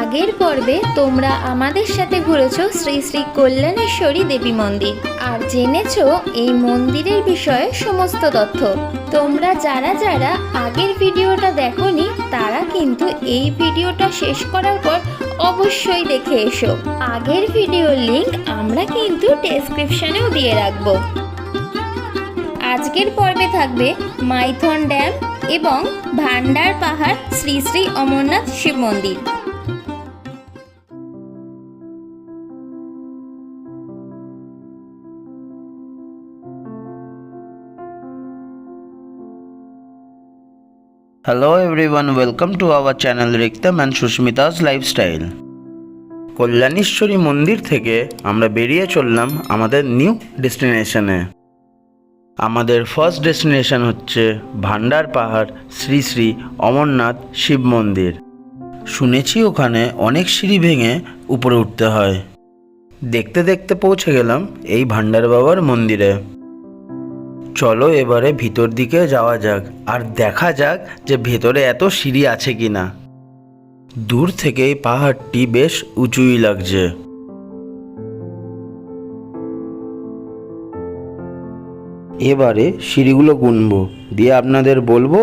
আগের পর্বে তোমরা আমাদের সাথে ঘুরেছো শ্রী শ্রী কল্যাণেশ্বরী দেবী মন্দির। আর জেনেছ এই মন্দিরের বিষয়ে সমস্ত তথ্য। তোমরা যারা যারা আগের ভিডিওটা দেখোনি, তারা কিন্তু এই ভিডিওটা শেষ করার পর অবশ্যই দেখে এসো। আগের ভিডিওর লিংক আমরা কিন্তু ডেসক্রিপশানেও দিয়ে রাখব। আজকের পর্বে থাকবে মাইথন ড্যাম এবং ভান্ডার পাহাড় শ্রী শ্রী অমরনাথ শিব মন্দির Hello everyone, welcome to our channel Riktam and Sushmita's Lifestyle. Kalyaneshwari মন্দির থেকে আমরা বেরিয়ে চললাম আমাদের নিউ ডেস্টিনেশনে আমাদের ফার্স্ট ডেস্টিনেশন হচ্ছে ভান্ডার পাহাড় শ্রী শ্রী অমরনাথ শিব মন্দির। শুনেছি ওখানে অনেক সিঁড়ি ভেঙে উপরে উঠতে হয়। দেখতে দেখতে পৌঁছে গেলাম এই ভান্ডার বাবার মন্দিরে। চলো এবারে ভিতর দিকে যাওয়া যাক, আর দেখা যাক যে ভেতরে এত সিঁড়ি আছে কি না দূর থেকে এই পাহাড়টি বেশ উঁচুই লাগছে। এবারে সিঁড়িগুলো গুনবো দিয়ে আপনাদের বলব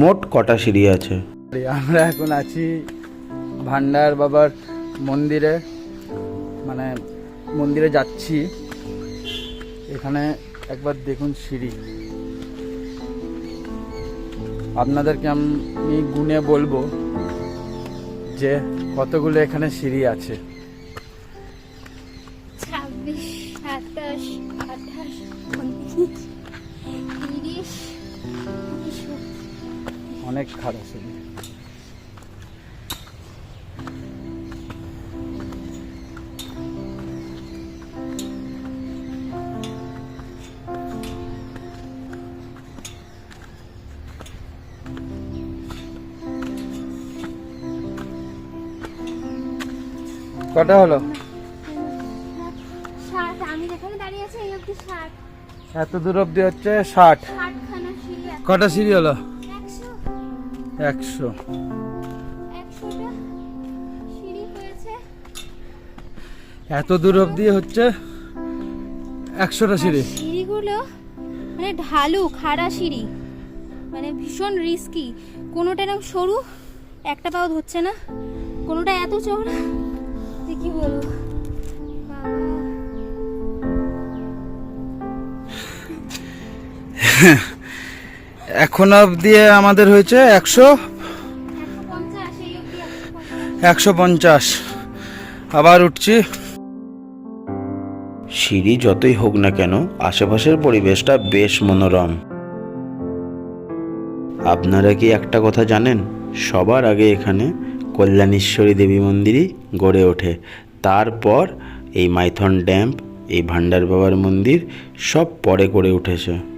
মোট কটা সিঁড়ি আছে। আমরা এখন আছি ভান্ডার বাবার মন্দিরে মানে মন্দিরে যাচ্ছি। এখানে একবার দেখুন সিঁড়ি। আপনাদেরকে আমি গুনে বলব যে কতগুলো এখানে সিঁড়ি আছে। ছাব্বিশ সাতাশ আঠাশ অনেক খারাপ সিঁড়ি কটা হলো? এত দূর অব্দি হচ্ছে ষাট। কটা সিঁড়ি হলো? একশো। এত দূর অব্দি হচ্ছে একশোটা সিঁড়ি। সিঁড়িগুলো মানে ঢালু খাড়া সিঁড়ি। মানে ভীষণ রিস্কি কোনোটা এরকম সরু একটা পাও ধরছে না। কোনোটা এত চওড়া যে কি বলব এখন অব্দি আমাদের হয়েছে একশো একশো পঞ্চাশ। আবার উঠছি। সিঁড়ি যতই হোক না কেন, আশেপাশের পরিবেশটা বেশ মনোরম। আপনারা কি একটা কথা জানেন? সবার আগে এখানে কল্যাণেশ্বরী দেবী মন্দিরই গড়ে ওঠে। তারপর এই মাইথন ড্যাম, এই ভান্ডার বাবার মন্দির সব পরে গড়ে উঠেছে।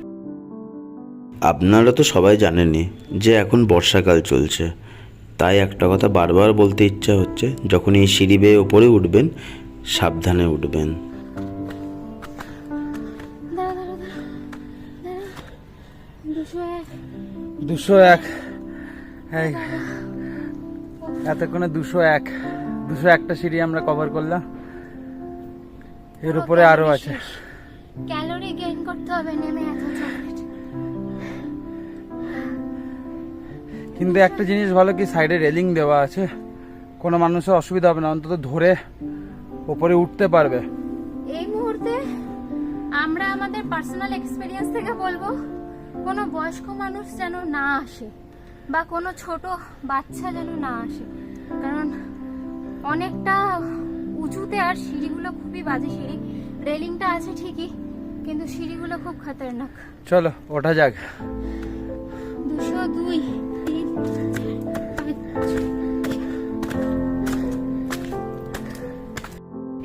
আপনারা তো সবাই জানেনই যে এখন বর্ষাকাল চলছে। তাই একটা কথা বারবার বলতে ইচ্ছা হচ্ছে যখন এই সিঁড়ি বেয়ে ওপরে উঠবেন সাবধানে উঠবেন। দুশো এক। এতক্ষণে দুশো এক। দুশো একটা সিঁড়ি আমরা কভার করলাম। এর উপরে আরও আছে। ক্যালোরি গেইন করতে হবে নেমে এত কিন্তু একটা জিনিস ভালো কি সাইডে রেলিং দেওয়া আছে। কোনো মানুষের অসুবিধা হবে না অন্তত ধরে ওপরে উঠতে পারবে। এই মুহূর্তে আমরা আমাদের পার্সোনাল এক্সপিরিয়েন্স থেকে বলব কোনো বয়স্ক মানুষ যেন না আসে বা কোনো ছোট বাচ্চা যেন না আসে। কারণ অনেকটা উঁচুতে আর সিঁড়িগুলো খুবই বাজে সিঁড়ি। রেলিংটা আছে ঠিকই কিন্তু সিঁড়িগুলো খুব খতরনাক। চলো ওঠা যাক। দুশো দুই।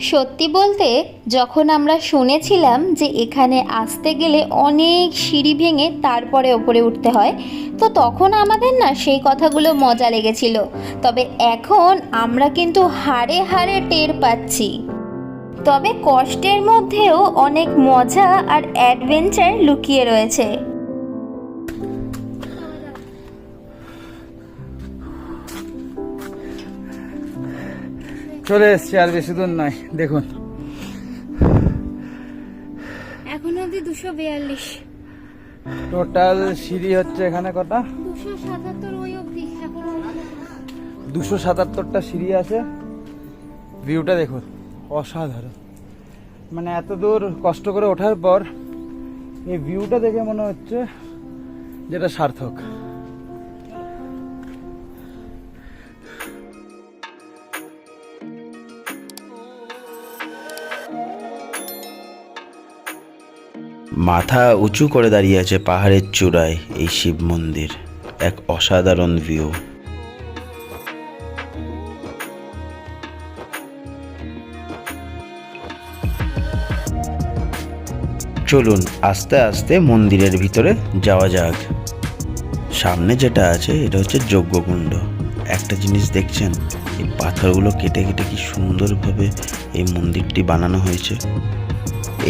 সত্যি বলতে, যখন আমরা শুনেছিলাম যে এখানে আসতে গেলে অনেক সিঁড়ি ভেঙে তারপরে ওপরে উঠতে হয়, তো তখন আমাদের না সেই কথাগুলো মজা লেগেছিল। তবে এখন আমরা কিন্তু হাড়ে হাড়ে টের পাচ্ছি। তবে কষ্টের মধ্যেও অনেক মজা আর অ্যাডভেঞ্চার লুকিয়ে রয়েছে। চলে এসছি আর বেশি দূর নয়। দেখুন। এখন অবধি দুশো বিয়াল্লিশ। টোটাল সিঁড়ি হচ্ছে এখানে কটা? দুশো সাতাত্তর ওই অবধি দুশো সাতাত্তরটা সিঁড়ি আছে। ভিউটা দেখুন। অসাধারণ। মানে এত দূর কষ্ট করে ওঠার পর এই ভিউটা দেখে মনে হচ্ছে যেটা সার্থক। মাথা উঁচু করে দাঁড়িয়ে আছে পাহাড়ের চূড়ায় এই শিব মন্দির। এক অসাধারণ ভিউ চলুন আস্তে আস্তে মন্দিরের ভিতরে যাওয়া যাক। সামনে যেটা আছে, এটা হচ্ছে যজ্ঞকুণ্ড। একটা জিনিস দেখছেন? এই পাথরগুলো কেটে কেটে কি সুন্দরভাবে এই মন্দিরটি বানানো হয়েছে।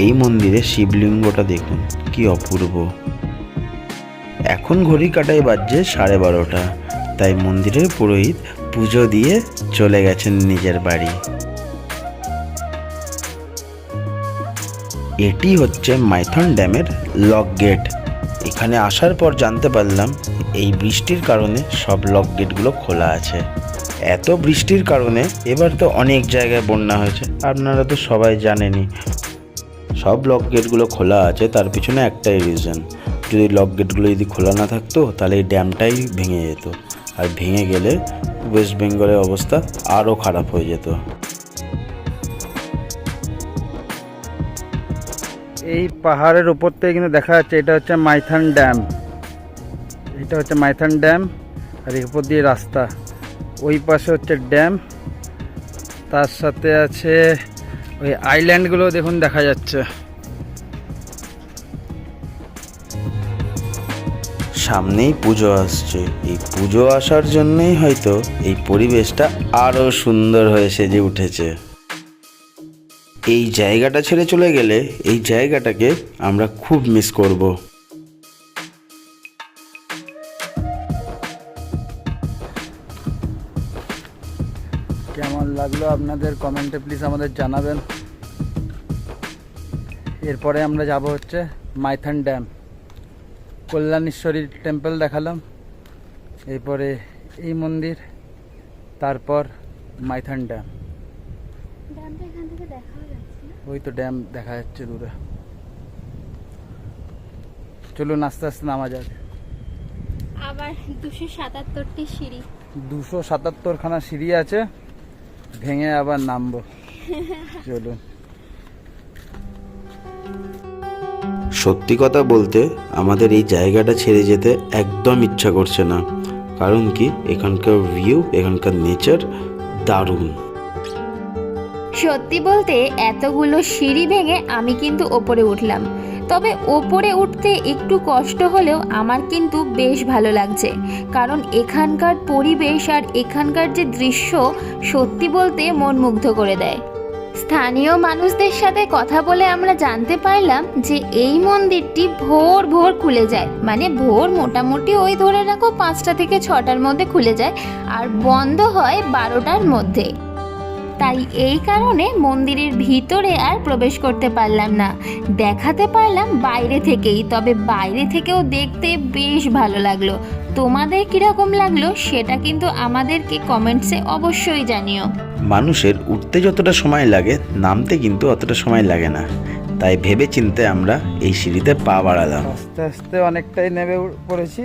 এই মন্দিরে শিবলিঙ্গটা দেখুন, কি অপূর্ব। এখন ঘড়ি কাটায় বাজছে সাড়ে বারোটা, তাই মন্দিরের পুরোহিত পুজো দিয়ে চলে গেছেন নিজের বাড়ি। এটি হচ্ছে মাইথন ড্যামের লক গেট। এখানে আসার পর জানতে পারলাম, এই বৃষ্টির কারণে সব লক গেটগুলো খোলা আছে। এত বৃষ্টির কারণে এবার তো অনেক জায়গায় বন্যা হয়েছে, আপনারা তো সবাই জানেনই সব লক গেটগুলো খোলা আছে, তার পিছনে একটাই রিজন যদি লক গেটগুলো যদি খোলা না থাকতো, তাহলে এই ড্যামটাই ভেঙে যেত। আর ভেঙে গেলে ওয়েস্ট বেঙ্গলের অবস্থা আরও খারাপ হয়ে যেত। এই পাহাড়ের উপর থেকে কিন্তু দেখা যাচ্ছে, এটা হচ্ছে মাইথান ড্যাম। এটা হচ্ছে মাইথান ড্যাম, আর এর উপর দিয়ে রাস্তা। ওই পাশে হচ্ছে ড্যাম, তার সাথে আছে ওই আইল্যান্ডগুলো দেখুন দেখা যাচ্ছে। সামনেই পুজো আসছে। এই পুজো আসার জন্যই হয়তো এই পরিবেশটা আরও সুন্দর হয়ে সেজে উঠেছে। এই জায়গাটা ছেড়ে চলে গেলে এই জায়গাটাকে আমরা খুব মিস করব। লাগল আপনাদের কমেন্টে প্লিজ আমাদের জানাবেন। এরপরে আমরা যাব হচ্ছে মাইথান ড্যাম। কল্যাণেশ্বরী টেম্পল দেখালাম। এরপরে এই মন্দির তারপর মাইথান ড্যাম। ওই তো ড্যাম দেখা যাচ্ছে দূরে। চলুন আস্তে আস্তে নামা যাক। আবার দুশো সাতাত্তরটি সিঁড়ি। দুশো সাতাত্তর খানা সিঁড়ি আছে। ভেঙে আবার নামবো। চলুন সত্যি কথা বলতে আমাদের এই জায়গাটা ছেড়ে যেতে একদম ইচ্ছা করছে না। কারণ কি? এখানকার ভিউ এখানকার নেচার দারুণ। সত্যি বলতে এতগুলো সিঁড়ি ভেঙে আমি কিন্তু ওপরে উঠলাম। তবে ওপরে উঠতে একটু কষ্ট হলেও আমার কিন্তু বেশ ভালো লাগছে। কারণ এখানকার পরিবেশ আর এখানকার যে দৃশ্য সত্যি বলতে মন মুগ্ধ করে দেয়। স্থানীয় মানুষদের সাথে কথা বলে আমরা জানতে পারলাম যে এই মন্দিরটি ভোর ভোর খুলে যায়। মানে ভোর মোটামুটি ওই ধরে রাখো পাঁচটা থেকে ছটার মধ্যে খুলে যায় আর বন্ধ হয় বারোটার মধ্যে। তাই এই কারণে মন্দিরের ভিতরে আর প্রবেশ করতে পারলাম না। দেখাতে পারলাম বাইরে থেকেই তবে বাইরে থেকেও দেখতে বেশ ভালো লাগল। তোমাদের কীরকম লাগল সেটা কিন্তু আমাদেরকে কমেন্টসে অবশ্যই জানিও। মানুষের উঠতে যতটা সময় লাগে নামতে কিন্তু অতটা সময় লাগে না। তাই ভেবে চিনতে আমরা এই সিঁড়িতে পা বাড়ালাম। আস্তে আস্তে অনেকটাই নেমে পড়েছি।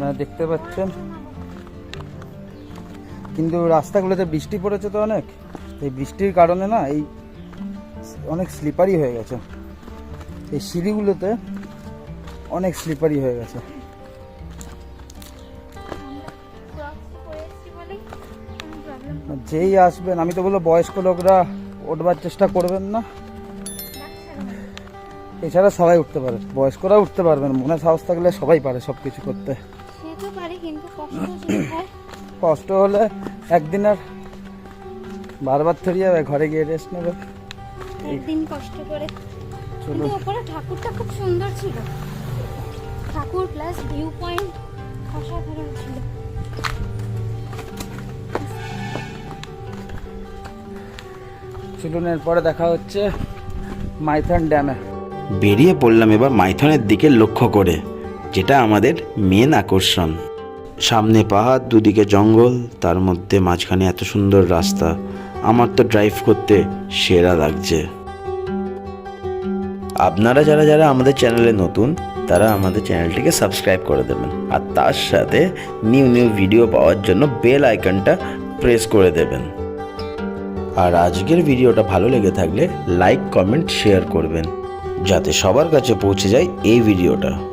আপনারা দেখতে পাচ্ছেন? কিন্তু রাস্তাগুলোতে বৃষ্টি পড়েছে তো অনেক। এই বৃষ্টির কারণে না এই অনেক স্লিপারি হয়ে গেছে। এই সিঁড়িগুলোতে অনেক স্লিপারি হয়ে গেছে। যেই আসবেন, আমি তো বলব বয়স্ক লোকরা উঠবার চেষ্টা করবেন না। এছাড়া সবাই উঠতে পারে। বয়স্করা উঠতে পারবেন। মনে সাহস থাকলে সবাই পারে সব কিছু করতে। কিন্তু কষ্ট কষ্ট হলে একদিন আর বারবার থরি যাবে ঘরে গিয়ে রেস্ট নেবে। একদিন কষ্ট করে। উপরে ঠাকুরটা খুব সুন্দর ছিল। ঠাকুর প্লাস ভিউ পয়েন্ট অসাধারণ ছিল। চলুন এরপরে দেখা হচ্ছে মাইথন ড্যামে বেরিয়ে পড়লাম এবার মাইথনের দিকে লক্ষ্য করে যেটা আমাদের মেন আকর্ষণ। সামনে পাহাড়, দুদিকে জঙ্গল, তার মধ্যে মাঝখানে এত সুন্দর রাস্তা। আমার তো ড্রাইভ করতে সেরা লাগছে। আপনারা যারা যারা আমাদের চ্যানেলে নতুন, তারা আমাদের চ্যানেলটিকে সাবস্ক্রাইব করে দেবেন। আর তার সাথে নিউ নিউ ভিডিও পাওয়ার জন্য বেল আইকনটা প্রেস করে দেবেন। আর আজকের ভিডিওটা ভালো লেগে থাকলে লাইক কমেন্ট শেয়ার করবেন। যাতে সবার কাছে পৌঁছে যায় এই ভিডিওটা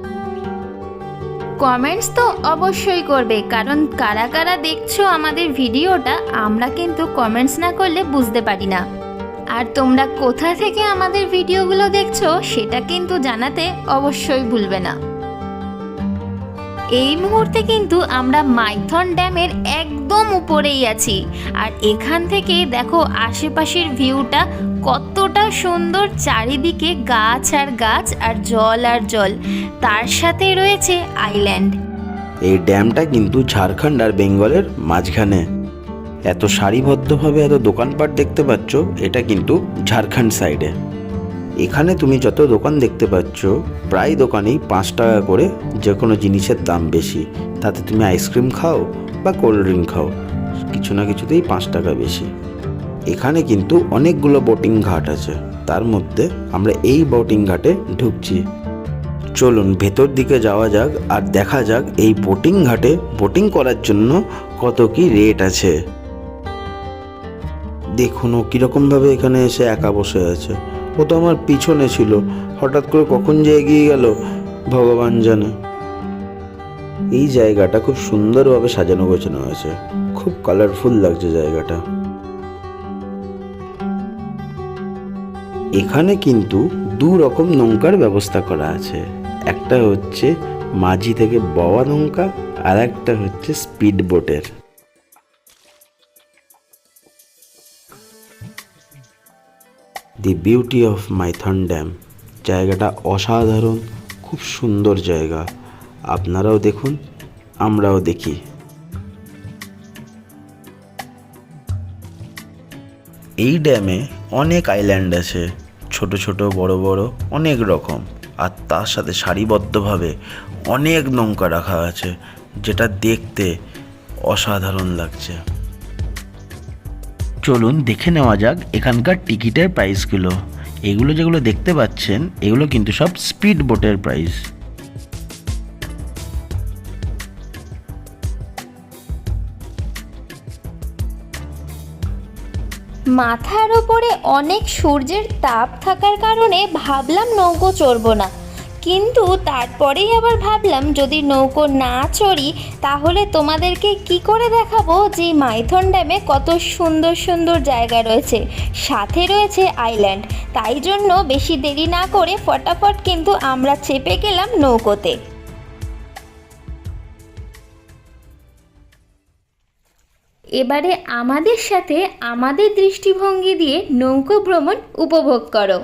কমেন্টস তো অবশ্যই করবে, কারণ কারা কারা দেখছ আমাদের ভিডিওটা, আমরা কিন্তু কমেন্টস না করলে বুঝতে পারি না। আর তোমরা কোথা থেকে আমাদের ভিডিওগুলো দেখছ, সেটা কিন্তু জানাতে অবশ্যই ভুলবে না। এই মুহূর্তে কিন্তু আমরা মাইথন ড্যামের একদম উপরেই আছি। আর এখান থেকে দেখো আশেপাশের ভিউটা কতটা সুন্দর চারিদিকে গাছ আর গাছ আর জল আর জল। তার সাথে রয়েছে আইল্যান্ড। এই ড্যামটা কিন্তু ঝাড়খণ্ড আর বেঙ্গলের মাঝখানে। এত সারিবদ্ধভাবে এত দোকানপাট দেখতে পাচ্ছ, এটা কিন্তু ঝাড়খণ্ড সাইডে। এখানে তুমি যত দোকান দেখতে পাচ্ছ, প্রায় দোকানেই পাঁচ টাকা করে যে কোনো জিনিসের দাম বেশি। তাতে তুমি আইসক্রিম খাও বা কোল্ড ড্রিঙ্ক খাও, কিছু না কিছুতেই পাঁচ টাকা বেশি। এখানে কিন্তু অনেকগুলো বোটিং ঘাট আছে, তার মধ্যে আমরা এই বোটিং ঘাটে ঢুকছি। চলুন, ভেতর দিকে যাওয়া যাক আর দেখা যাক এই বোটিং ঘাটে বোটিং করার জন্য কত কি রেট আছে। দেখুন ও কীরকমভাবে এখানে এসে একা বসে আছে। ও তো আমার পিছনে ছিল। হঠাৎ করে কখন যে এগিয়ে গেল, ভগবান জানে। এই জায়গাটা খুব সুন্দরভাবে সাজানো গোছানো হয়েছে। খুব কালারফুল লাগছে জায়গাটা। এখানে কিন্তু দু রকম নৌকার ব্যবস্থা করা আছে। একটা হচ্ছে মাঝি থেকে বওয়া নৌকা, আর একটা হচ্ছে স্পিড বোটের the beauty of Maithon dam জায়গাটা অসাধারণ, খুব সুন্দর জায়গা। আপনারাও দেখুন, আমরাও দেখি। এই ড্যামে অনেক আইল্যান্ড আছে, ছোট ছোট, বড় বড়, অনেক রকম। আর তার সাথে সারিবদ্ধভাবে অনেক নৌকা রাখা আছে, যেটা দেখতে অসাধারণ লাগছে। চলুন দেখে নেওয়া যাক এখানকার টিকিটের প্রাইসগুলো। এগুলো যেগুলো দেখতে পাচ্ছেন, এগুলো কিন্তু সব স্পিড বোটের প্রাইস। মাথার ওপরে অনেক সূর্যের তাপ থাকার কারণে ভাবলাম নৌকো চড়বো না। কিন্তু তারপরেই আবার ভাবলাম, যদি নৌকো না চড়ি, তাহলে তোমাদেরকে কি করে দেখাবো যে মাইথন ড্যামে কত সুন্দর সুন্দর জায়গা রয়েছে? সাথে রয়েছে আইল্যান্ড। তাই জন্য বেশি দেরি না করে ফটাফট কিন্তু আমরা চেপে গেলাম নৌকোতে। এবারে আমাদের সাথে আমাদের দৃষ্টিভঙ্গি দিয়ে নৌকো ভ্রমণ উপভোগ করো।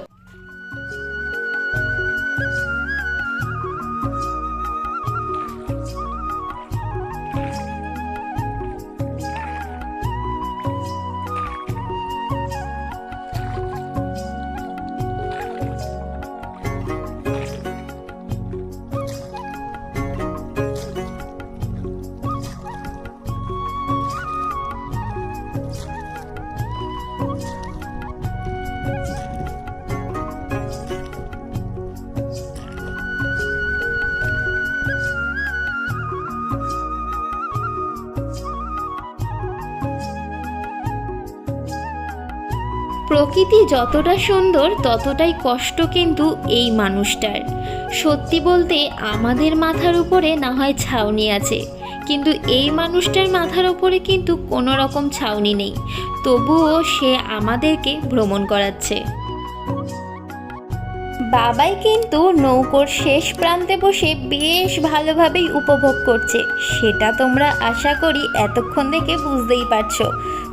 প্রকৃতি যতটা সুন্দর, ততটাই কষ্ট কিন্তু এই মানুষটার। সত্যি বলতে আমাদের মাথার উপরে না হয় ছাউনি আছে, কিন্তু এই মানুষটার মাথার উপরে কিন্তু কোনো রকম ছাউনি নেই, তবুও সে আমাদেরকে ভ্রমণ করাচ্ছে। বাবাই কিন্তু নৌকোর শেষ প্রান্তে বসে বেশ ভালোভাবেই উপভোগ করছে, সেটা তোমরা আশা করি এতক্ষণ থেকে বুঝতেই পারছ।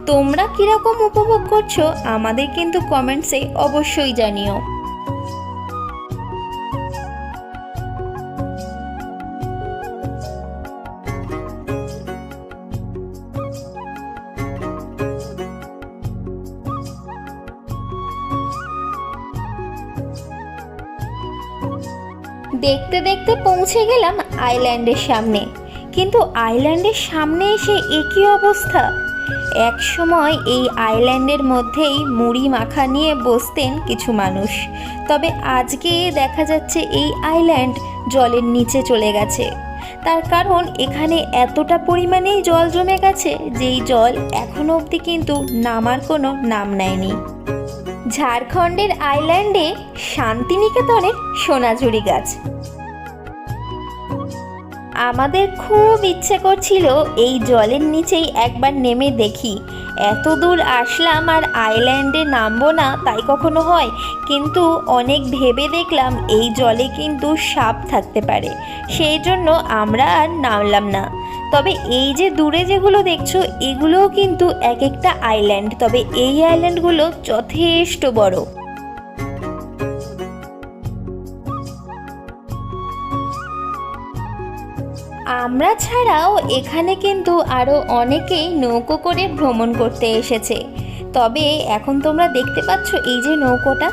তোমরা কীরকম উপভোগ করছ আমাদের কিন্তু কমেন্টসে অবশ্যই জানিও। দেখতে দেখতে পৌঁছে গেলাম আইল্যান্ডের সামনে। কিন্তু আইল্যান্ডের সামনে এসে একই অবস্থা। এক সময় এই আইল্যান্ডের মধ্যেই মুড়ি মাখা নিয়ে বসতেন কিছু মানুষ। তবে আজকে দেখা যাচ্ছে এই আইল্যান্ড জলের নিচে চলে গেছে। তার কারণ এখানে এতটা পরিমাণেই জল জমে গেছে যেই জল এখনও অবধি কিন্তু নামার কোনো নাম নেয়নি। ঝাড়খণ্ডের আইল্যান্ডে শান্তিনিকেতনের সোনাঝুরি গাছ। আমাদের খুব ইচ্ছে করছিল এই জলের নিচেই একবার নেমে দেখি। এত দূর আসলাম আর আইল্যান্ডে নামবো না, তাই কখনো হয়। কিন্তু অনেক ভেবে দেখলাম এই জলে কিন্তু সাপ থাকতে পারে। সেই জন্য আমরা আর নামলাম না। তবে এই যে দূরে যেগুলো দেখছ, এগুলোও কিন্তু এক একটা আইল্যান্ড। তবে এই আইল্যান্ডগুলো যথেষ্ট বড়। আমরা ছাড়াও এখানে কিন্তু আরও অনেকেই নৌকো করে ভ্রমণ করতে এসেছে। তবে এখন তোমরা দেখতে পাচ্ছ এই যে নৌকোটা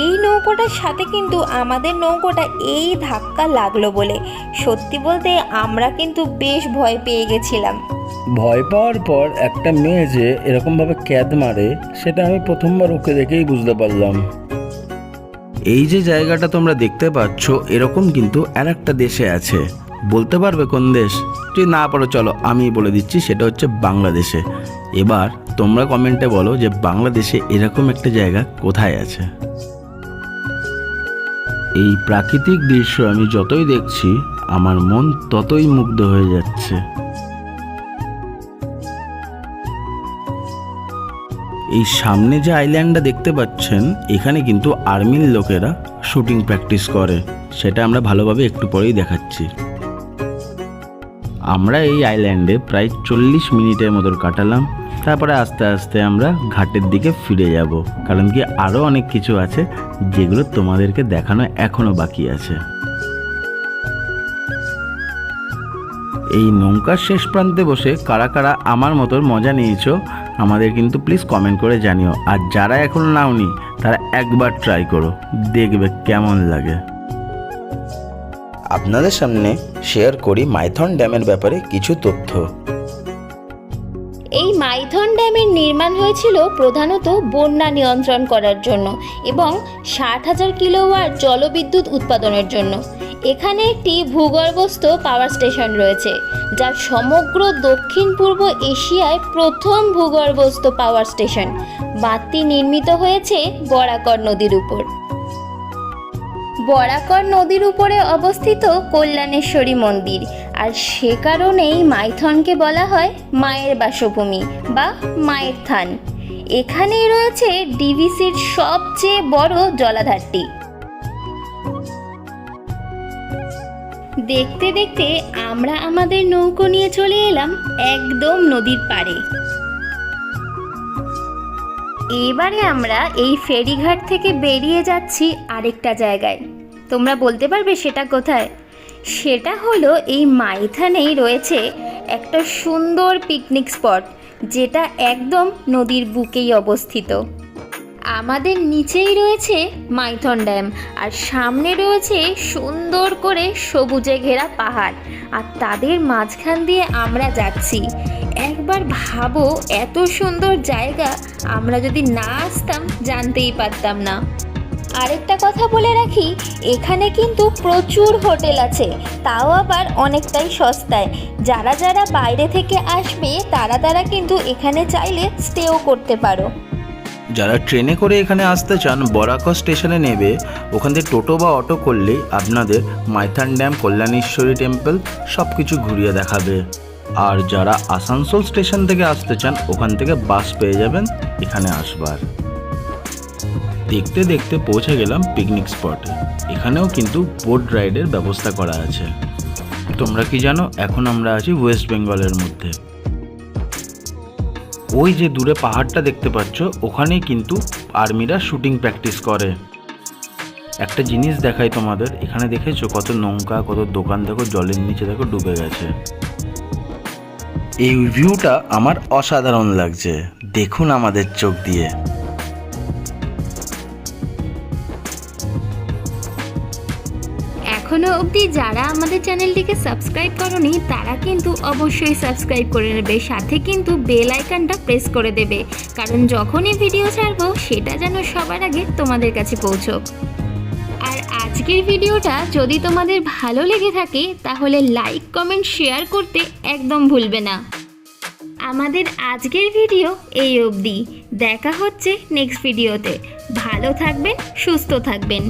এই নৌকোটার সাথে কিন্তু আমাদের নৌকোটা এই ধাক্কা লাগল বলে। সত্যি বলতে আমরা কিন্তু বেশ ভয় পেয়ে গেছিলাম। ভয় পাওয়ার পর একটা মেয়ে যে এরকমভাবে ক্যাদ মারে সেটা আমি প্রথমবার ওকে দেখেই বুঝতে পারলাম। এই যে জায়গাটা তোমরা দেখতে পাচ্ছ এরকম কিন্তু আর একটা দেশে আছে। বলতে পারবে কোন দেশ? যদি না পারো, চলো আমি বলে দিচ্ছি, সেটা হচ্ছে বাংলাদেশে। এবার তোমরা কমেন্টে বলো যে বাংলাদেশে এরকম একটা জায়গা কোথায় আছে। এই প্রাকৃতিক দৃশ্য আমি যতই দেখছি, আমার মন ততই মুগ্ধ হয়ে যাচ্ছে। এই সামনে যে আইল্যান্ডটা দেখতে পাচ্ছেন, এখানে কিন্তু আর্মির লোকেরা শুটিং প্র্যাকটিস করে। সেটা আমরা ভালোভাবে একটু পরেই দেখাচ্ছি। আমরা এই আইল্যান্ডে প্রায় চল্লিশ মিনিটের মতো কাটালাম। তারপরে আস্তে আস্তে আমরা ঘাটের দিকে ফিরে যাব। কারণ কি আরও অনেক কিছু আছে যেগুলো তোমাদেরকে দেখানো এখনও বাকি আছে। এই নৌকার শেষ প্রান্তে বসে কারা কারা আমার মতো মজা নিয়েছ, আমাদের কিন্তু প্লিজ কমেন্ট করে জানিও। আর যারা এখনও নাওনি, তারা একবার ট্রাই করো, দেখবে কেমন লাগে। আপনাদের সামনে শেয়ার করি মাইথন ড্যামের ব্যাপারে কিছু তথ্য। এই মাইথন ড্যামের নির্মাণ হয়েছিল প্রধানত বন্যা নিয়ন্ত্রণ করার জন্য এবং ষাট হাজার কিলোওয়াট জলবিদ্যুৎ উৎপাদনের জন্য। এখানে একটি ভূগর্ভস্থ পাওয়ার স্টেশন রয়েছে যা সমগ্র দক্ষিণ পূর্ব এশিয়ায় প্রথম ভূগর্ভস্থ পাওয়ার স্টেশন। বাঁধটি নির্মিত হয়েছে বরাকর নদীর উপর। বরাকর নদীর উপরে অবস্থিত কল্যাণেশ্বরী মন্দির। আর সে কারণেই মাইথনকে বলা হয় মায়ের বাসভূমি বা মায়ের থান। এখানেই রয়েছে ডিভিসির সবচেয়ে বড় জলাধারটি। দেখতে দেখতে আমরা আমাদের নৌকো নিয়ে চলে এলাম একদম নদীর পাড়ে। এবারে আমরা এই ফেরিঘাট থেকে বেরিয়ে যাচ্ছি আরেকটা জায়গায়। তোমরা বলতে পারবে সেটা কোথায়? সেটা হলো এই মাইথানেই রয়েছে একটা সুন্দর পিকনিক স্পট যেটা একদম নদীর বুকেই অবস্থিত। আমাদের নিচেই রয়েছে মাইথন ড্যাম, আর সামনে রয়েছে সুন্দর করে সবুজে ঘেরা পাহাড়। আর তাদের মাঝখান দিয়ে আমরা যাচ্ছি। একবার ভাবো, এত সুন্দর জায়গা, আমরা যদি না আসতাম, জানতেই পারতাম না। আরেকটা কথা বলে রাখি, এখানে কিন্তু প্রচুর হোটেল আছে, তাও আবার অনেকটাই সস্তায়। যারা যারা বাইরে থেকে আসবে, তারা তারা কিন্তু এখানে চাইলে স্টেও করতে পারো। যারা ট্রেনে করে এখানে আসতে চান বরাকর স্টেশনে নেবে। ওখান থেকে টোটো বা অটো করলেই আপনাদের মাইথান ড্যাম, কল্যাণেশ্বরী টেম্পল সব কিছু ঘুরিয়ে দেখাবে। আর যারা আসানসোল স্টেশন থেকে আসতে চান, ওখান থেকে বাস পেয়ে যাবেন এখানে আসবার। দেখতে দেখতে পৌঁছে গেলাম পিকনিক স্পটে এখানেও কিন্তু বোট রাইডের ব্যবস্থা করা আছে। তোমরা কি জানো, এখন আমরা আছি ওয়েস্ট বেঙ্গলের মধ্যে। ওই যে দূরে পাহাড়টা দেখতে পাচ্ছ, ওখানেই কিন্তু আর্মিরা শুটিং প্র্যাকটিস করে। একটা জিনিস দেখাই তোমাদের, এখানে দেখেছ কত নৌকা, কত দোকান, দেখো জলের নিচে দেখো ডুবে গেছে। এই ভিউটা আমার অসাধারণ লাগছে। দেখুন আমাদের চোখ দিয়ে। এখনও অবধি যারা আমাদের চ্যানেলটিকে সাবস্ক্রাইব করনি, তারা কিন্তু অবশ্যই সাবস্ক্রাইব করে নেবে। সাথে কিন্তু বেল আইকনটা প্রেস করে দেবে। কারণ যখনই ভিডিও ছাড়বো, সেটা যেন সবার আগে তোমাদের কাছে পৌঁছোক। আর আজকের ভিডিওটা যদি তোমাদের ভালো লেগে থাকে, তাহলে লাইক, কমেন্ট, শেয়ার করতে একদম ভুলবে না। আমাদের আজকের ভিডিও এই অবধি। দেখা হচ্ছে নেক্সট ভিডিওতে। ভালো থাকবেন, সুস্থ থাকবেন।